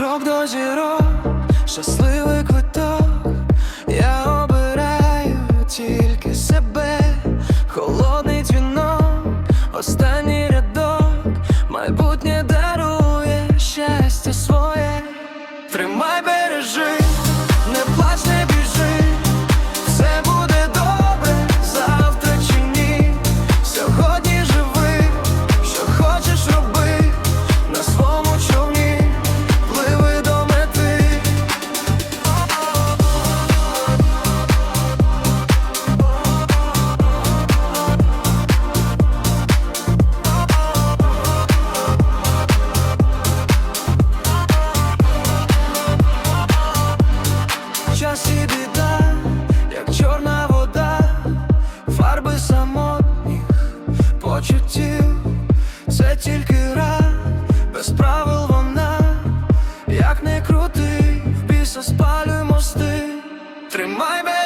крок до зірок, щасливий квиток, я обираю тільки себе, холодний дзвінок, останній рядок, майбутнє. час і біда, як чорна вода, фарби самотніх почуттів, це тільки ра, без правил вона, як не крути, в біса спалюй мости, тримай мене.